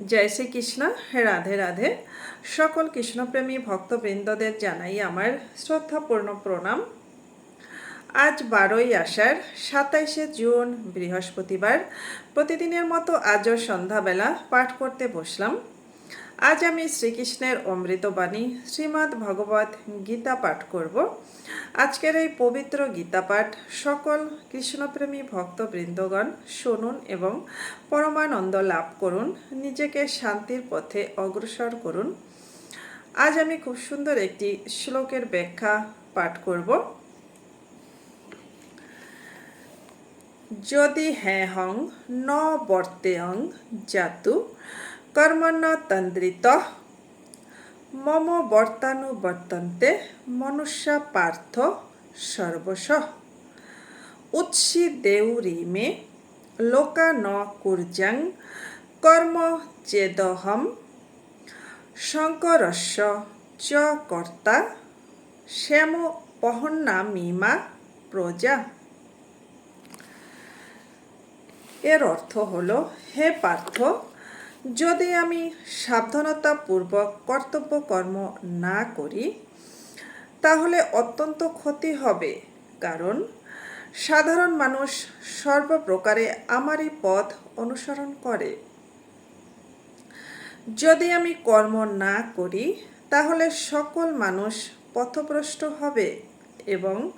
জয় শ্রীকৃষ্ণ রাধে রাধে। সকল কৃষ্ণপ্রেমী ভক্তবৃন্দদের জানাই আমার শ্রদ্ধাপূর্ণ প্রণাম। আজ বারোই আষাঢ়, সাতাইশে জুন, বৃহস্পতিবার। প্রতিদিনের মতো আজও সন্ধ্যাবেলা পাঠ করতে বসলাম। আজ আমি শ্রীকৃষ্ণের অমৃতবাণী শ্রীমদ্ ভগবত গীতা পাঠ করব। আজকের এই পবিত্র গীতা পাঠ সকল কৃষ্ণপ্রেমী ভক্তবৃন্দগণ শুনুন এবং পরমানন্দ লাভ করুন, নিজেকে শান্তির পথে অগ্রসর করুন। আজ আমি খুব সুন্দর একটি শ্লোকের ব্যাখ্যা পাঠ করব। যদি হ্যাঁ হং ন বর্তে অং জাতু কর্মণ্য তন্দ্রিত মম বর্তানুবর্তন্তে মনুষ্য পার্থ সর্বশ উৎসি দেউরি মে লোকা ন কুর্যাং কর্ম চেদহম শঙ্করস্য চ কর্তা শ্যাম পহন্না মিমা প্রজা এর অর্থ হল হে পার্থ যদি আমি সাবধানতাপূর্বক কর্তব্য কর্ম না করি, তাহলে অত্যন্ত ক্ষতি হবে। কারণ, সাধারণ মানুষ সর্বপ্রকারে আমারই পথ অনুসরণ করে। যদি আমি কর্ম না করি, তাহলে সকল মানুষ পথভ্রষ্ট হবে এবং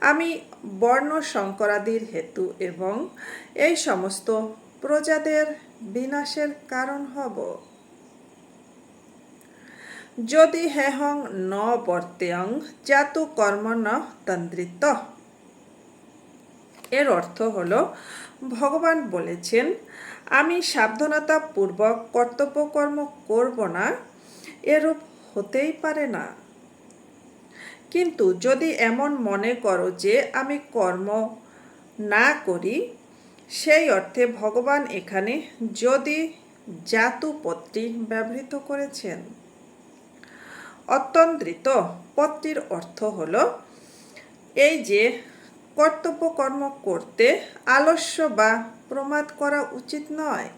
আমি বর্ণ সংকরাদির হেতু এবং এই সমস্ত প্রজাদের বিনাশের কারণ হব। যদি হেহং ন বর্তেয়ং জাতু কর্ম ন তন্দ্রিত এর অর্থ হল, ভগবান বলেছেন, আমি সাবধানতা পূর্বক কর্তব্যকর্ম করব না, এরূপ হতেই পারে না। কিন্তু যদি এমন মনে করো যে আমি কর্ম না করি সেই অর্থে ভগবান এখানে যদি জাতু পদটি ব্যবহৃত করেছেন। অত্যন্ত্রিত পদটির অর্থ হল এই যে কর্তব্য কর্ম করতে আলস্য বা প্রমাদ করা উচিত নয়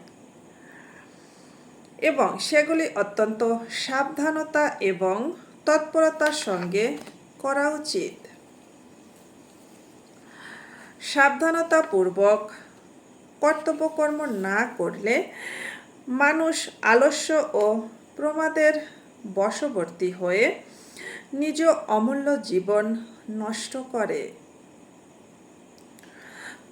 এবং সেগুলি অত্যন্ত সাবধানতা এবং তৎপরতার সঙ্গে করা উচিত। সাবধানতা সাবধানতাপূর্বক কর্তব্যকর্ম না করলে মানুষ আলস্য ও প্রমাদের বশবর্তী হয়ে নিজ অমূল্য জীবন নষ্ট করে।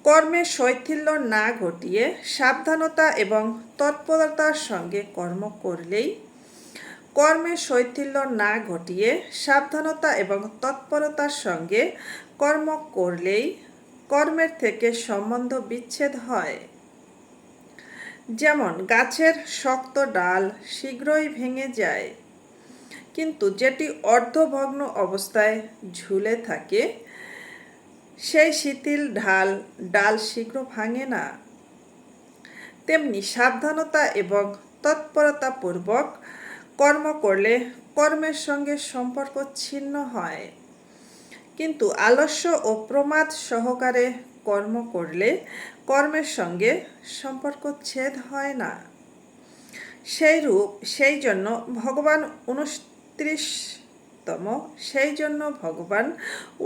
কর্মে শৈথিল্য না ঘটিয়ে সাবধানতা এবং তৎপরতার সঙ্গে কর্ম করলেই কর্মের শৈথিল্য না ঘটিয়ে সাবধানতা এবং তৎপরতার সঙ্গে কর্ম করলেই কর্মের থেকে সম্বন্ধ বিচ্ছেদ হয়। যেমন, গাছের শক্ত ডাল শীঘ্রই ভেঙে যায়, কিন্তু যেটি অর্ধভগ্ন অবস্থায় ঝুলে থাকে, সেই শিথিল ঢাল, ডাল শীঘ্র ভাঙে না। তেমনি সাবধানতা এবং তৎপরতাপূর্বক কর্ম করলে কর্মের সঙ্গে সম্পর্ক ছিন্ন হয়। কিন্তু আলস্য ও প্রমাদ সহকারে কর্ম করলে কর্মের সঙ্গে সম্পর্ক ছেদ হয় না। সেই রূপ, সেই জন্য ভগবান উনত্রিশতম, সেই জন্য ভগবান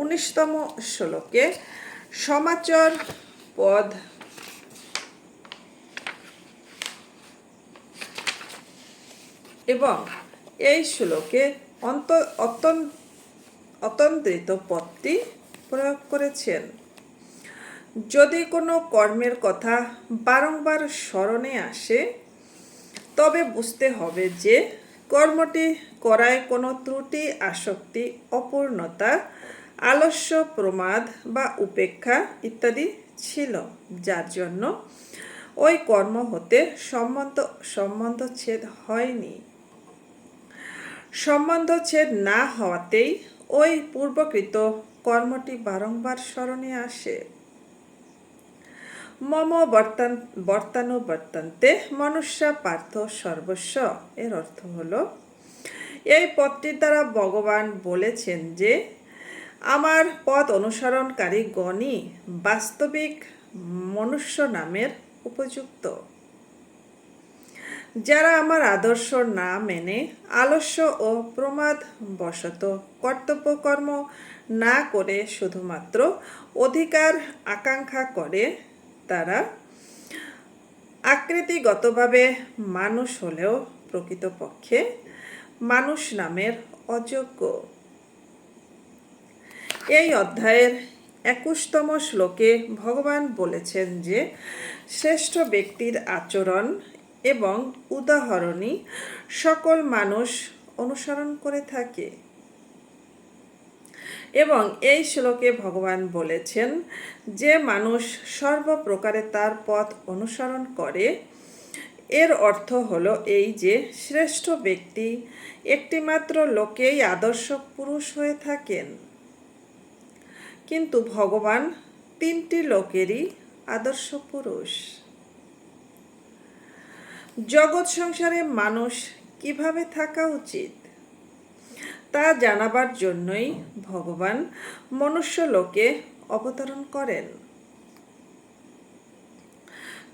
উনিশতম শ্লোকে সমাচর পদ এবং এই শ্লোকে অন্ত, অত্যন্ত অতন্ত্রিত পদটি প্রয়োগ করেছেন। যদি কোনো কর্মের কথা বারংবার স্মরণে আসে, তবে বুঝতে হবে যে কর্মটি করায় কোনো ত্রুটি, আসক্তি, অপূর্ণতা, আলস্য, প্রমাদ বা উপেক্ষা ইত্যাদি ছিল, যার জন্য ওই কর্ম হতে সম্বন্ধ সম্বন্ধ ছেদ হয়নি। সম্বন্ধ ছেদ না হওয়াতেই ওই পূর্বকৃত কর্মটি বারংবার স্মরণে আসে। মম বর্তান বর্তানুবর্তান্তে মনুষ্য পার্থ সর্বস্ব। এর অর্থ হল, এই পথটির দ্বারা ভগবান বলেছেন যে, আমার পথ অনুসরণকারী গণই বাস্তবিক মনুষ্য নামের উপযুক্ত। যারা আমার আদর্শ না মেনে আলস্য ও প্রমাদ বশত কর্তব্যকর্ম না করে শুধুমাত্র অধিকার আকাঙ্ক্ষা করে, তারা আকৃতিগতভাবে মানুষ হলেও প্রকৃতপক্ষে মানুষ নামের অযোগ্য। এই অধ্যায়ের একুশতম শ্লোকে ভগবান বলেছেন যে, শ্রেষ্ঠ ব্যক্তির আচরণ এবং উদাহরণই সকল মানুষ অনুসরণ করে থাকে। এবং এই শ্লোকে ভগবান বলেছেন, যে মানুষ সর্বপ্রকারে তার পথ অনুসরণ করে, এর অর্থ হলো এই যে, শ্রেষ্ঠ ব্যক্তি একটিমাত্র লোকেই আদর্শ পুরুষ হয়ে থাকেন। কিন্তু ভগবান তিনটি লোকেরই আদর্শ পুরুষ। জগৎ সংসারে মানুষ কীভাবে থাকা উচিত? তা জানাবার জন্যই ভগবান মনুষ্য লোকে অবতরণ করেন।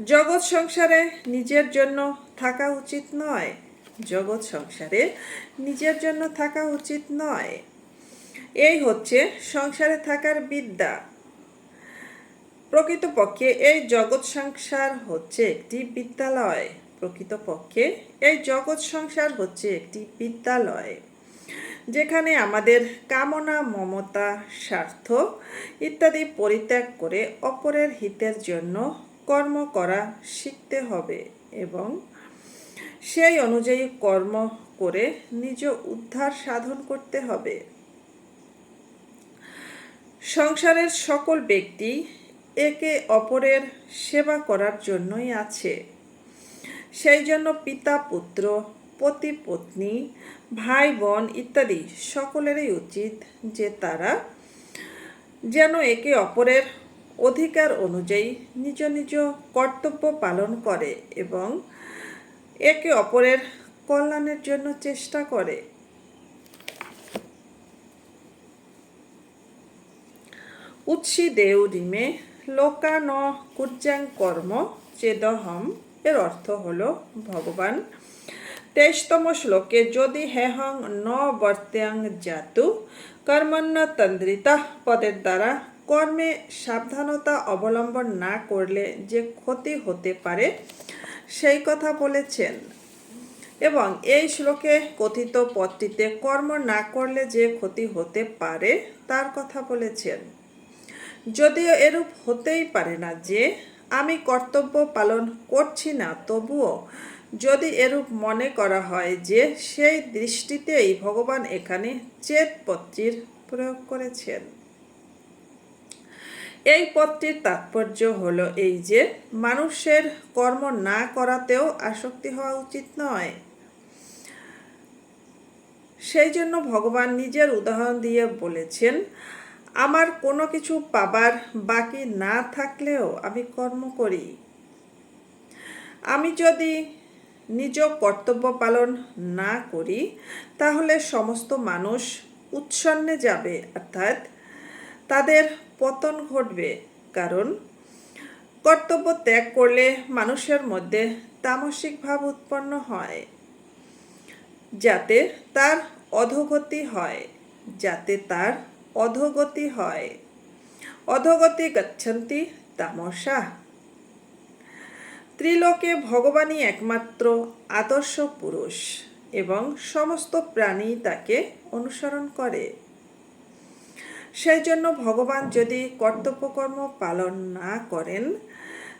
জগৎ সংসারে নিজের জন্য থাকা উচিত নয়। জগৎ সংসারে নিজের জন্য থাকা উচিত নয়। এই হচ্ছে সংসারে থাকার বিদ্যা। প্রকৃতপক্ষে এই জগৎ সংসার হচ্ছে একটি বিদ্যালয়। প্রকৃতপক্ষে এই জগৎ সংসার হচ্ছে একটি বিদ্যালয়, যেখানে আমাদের কামনা, মমতা, স্বার্থ ইত্যাদি পরিত্যাগ করে অপরের হিতের জন্য কর্ম করা শিখতে হবে এবং সেই অনুযায়ী কর্ম করে নিজ উদ্ধার সাধন করতে হবে। সংসারের সকল ব্যক্তি একে অপরের সেবা করার জন্যই আছে। সেই জন্য পিতা, পুত্র, পতি, পত্নী, ভাই, বোন ইত্যাদি সকলেরই উচিত যে তারা যেন একে অপরের অধিকার অনুযায়ী নিজ নিজ কর্তব্য পালন করে এবং একে অপরের কল্যাণের জন্য চেষ্টা করে। উৎসি দেউরিমে লোকা ন কুর্যাং কর্ম চেদহম এর অর্থ হলো ভগবান। তেইশতম শ্লোকে, যদি হেহং ন বর্ত্যাং জাতু কর্মণ্য তন্দ্রিতা পদের দ্বারা কর্মে সাবধানতা অবলম্বন না করলে যে ক্ষতি হতে পারে, সেই কথা বলেছেন। এবং এই শ্লোকে কথিত পদটিতে, কর্ম না করলে যে ক্ষতি হতে পারে, তার কথা বলেছেন। যদিও এরূপ হতেই পারে না যে আমি কর্তব্য পালন করছি না, তবুও যদি এরূপ মনে করা হয় যে সেই দৃষ্টিতেই ভগবান এখানে চেত পত্রির প্রয়োগ করেছেন। এই পত্রির তাৎপর্য হলো এই যে মানুষের কর্ম না করাতেও আসক্তি হওয়া উচিত নয়। সেই জন্য ভগবান নিজের উদাহরণ দিয়ে বলেছেন আমার কোনো কিছু পাবার বাকি না থাকলেও আমি কর্ম করি। আমি যদি নিজ কর্তব্য পালন না করি, তাহলে সমস্ত মানুষ উচ্ছন্নে যাবে, অর্থাৎ তাদের পতন ঘটবে। কারণ কর্তব্য ত্যাগ করলে মানুষের মধ্যে তামসিক ভাব উৎপন্ন হয়, যাতে তার অধোগতি হয়, যাতে তার অধোগতি হয়। অধোগতি গচ্ছন্তি তামসা। ত্রিলোকে ভগবানই একমাত্র আদর্শ পুরুষ এবং সমস্ত প্রাণী তাকে অনুসরণ করে। সেই জন্য ভগবান যদি কর্তব্যকর্ম পালন না করেন,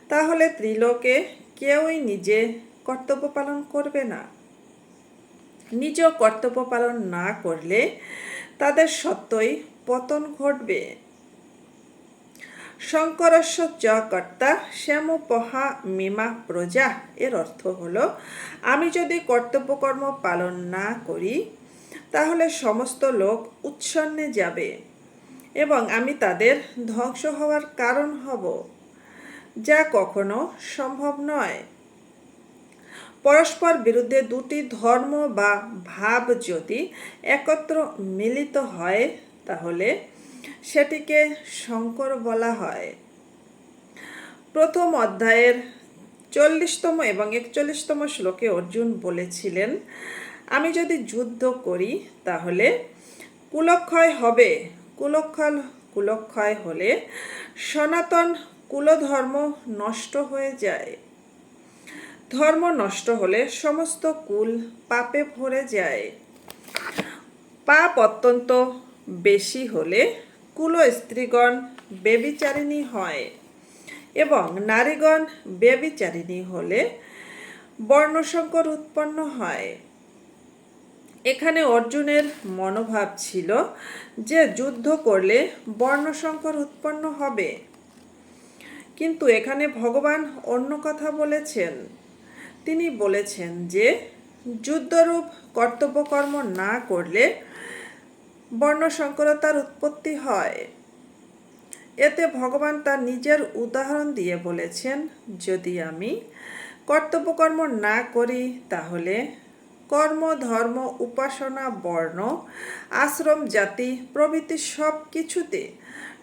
তাহলে ত্রিলোকে কেউই নিজে কর্তব্য পালন করবে না। নিজ কর্তব্য পালন না করলে তাদের সত্যই পতন ঘটবে। শঙ্করস্য চ কর্তা শ্যামপহা মিমা প্রজা, এর অর্থ হলো, আমি যদি কর্তব্যকর্ম পালন না করি, তাহলে সমস্ত লোক উচ্ছন্নে যাবে এবং আমি তাদের ধ্বংস হওয়ার কারণ হব, যা কখনো সম্ভব নয়। পরস্পর বিরুদ্ধে দুটি ধর্ম বা ভাব যদি একত্র মিলিত হয় তাহলে সেটিকে শঙ্কর বলা হয়। প্রথম অধ্যায়ের চল্লিশতম এবং একচল্লিশতম শ্লোকে অর্জুন বলেছিলেন, আমি যদি যুদ্ধ করি, তাহলে কুলক্ষয় হবে। কুলক্ষয় কুলক্ষয় হলে সনাতন কুলধর্ম নষ্ট হয়ে যায়। ধর্ম নষ্ট হলে সমস্ত কুল পাপে ভরে যায়। পাপ অত্যন্ত বেশি হলে কুল স্ত্রীগণ বেবিচারিণী হয় এবং নারীগণ বেবিচারিণী হলে বর্ণসংকর উৎপন্ন হয়। এখানে অর্জুনের মনোভাব ছিল যে যুদ্ধ করলে বর্ণসংকর উৎপন্ন হবে। কিন্তু এখানে ভগবান অন্য কথা বলেছেন। তিনি বলেছেন যে যুদ্ধরূপ কর্তব্যকর্ম না করলে বর্ণসংকরতার উৎপত্তি হয়। এতে ভগবান তার নিজের উদাহরণ দিয়ে বলেছেন, যদি আমি কর্তব্যকর্ম না করি, তাহলে কর্ম, ধর্ম, উপাসনা, বর্ণ, আশ্রম, জাতি, প্রভৃতি সব কিছুতে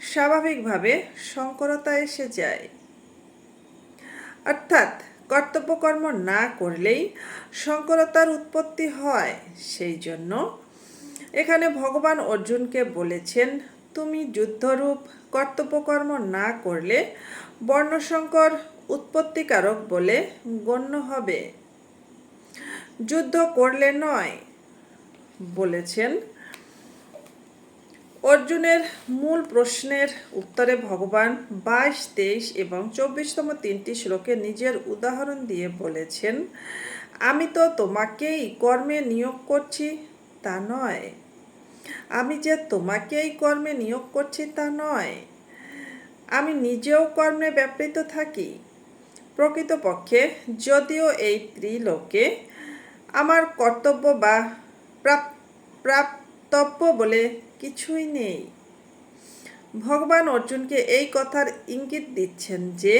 স্বাভাবিকভাবে সংকরতা এসে যায়। অর্থাৎ কর্তব্যকর্ম না করলেই সংকরতার উৎপত্তি হয়। সেই জন্য এখানে ভগবান অর্জুনকে বলেছেন, তুমি যুদ্ধরূপ, কর্তব্যকর্ম না করলে বর্ণশঙ্কর উৎপত্তিকারক বলে গণ্য হবে। যুদ্ধ করলে নয় বলেছেন। অর্জুনের মূল প্রশ্নের উত্তরে ভগবান বাইশ, তেইশ এবং চব্বিশতম তিনটি শ্লোকে নিজের উদাহরণ দিয়ে বলেছেন, আমি তো তোমাকেই কর্মে নিয়োগ করছি তা নয়। আমি যে তোমাকেই কর্মে নিয়োগ করছি তা নয়। আমি নিজেও কর্মে ব্যাপৃত থাকি। প্রকৃতপক্ষে যদিও এই ত্রিলোকে আমার কর্তব্য বা প্রাপ্তব্য বলে কিছুই নেই। ভগবান অর্জুনকে এই কথার ইঙ্গিত দিচ্ছেন যে,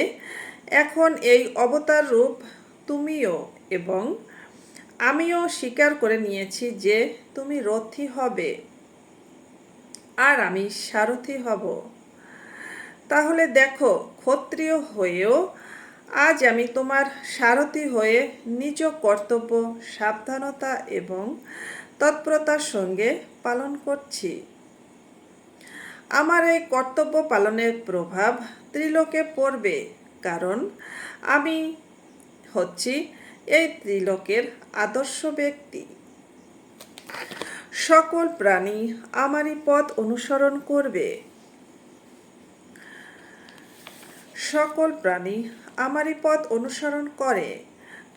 এখন এই অবতার রূপ তুমিও এবং আমিও স্বীকার করে নিয়েছি যে তুমি রথী হবে। আর আমি সারথি হব। তাহলে দেখো, ক্ষত্রিয় হয়েও আজ আমি তোমার সারথি হয়ে নিজ কর্তব্য, সাবধানতা এবং তৎপরতার সঙ্গে পালন করছি। আমার এই কর্তব্য পালনের প্রভাব ত্রিলোকে পড়বে, কারণ আমি হচ্ছি এই ত্রিলোকের আদর্শ ব্যক্তি। সকল প্রাণী আমারই পথ অনুসরণ করবে। সকল প্রাণী আমারই পথ অনুসরণ করে।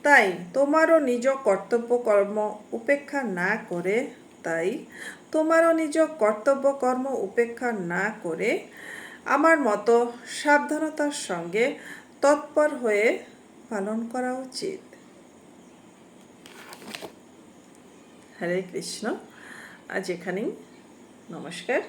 তাই তোমারও নিজ কর্তব্য কর্ম উপেক্ষা না করে, তাই তোমারও নিজ কর্তব্য কর্ম উপেক্ষা না করে আমার মতো সাবধানতার সঙ্গে তৎপর হয়ে পালন করা উচিত। হরে কৃষ্ণ। আজ এখানেই নমস্কার।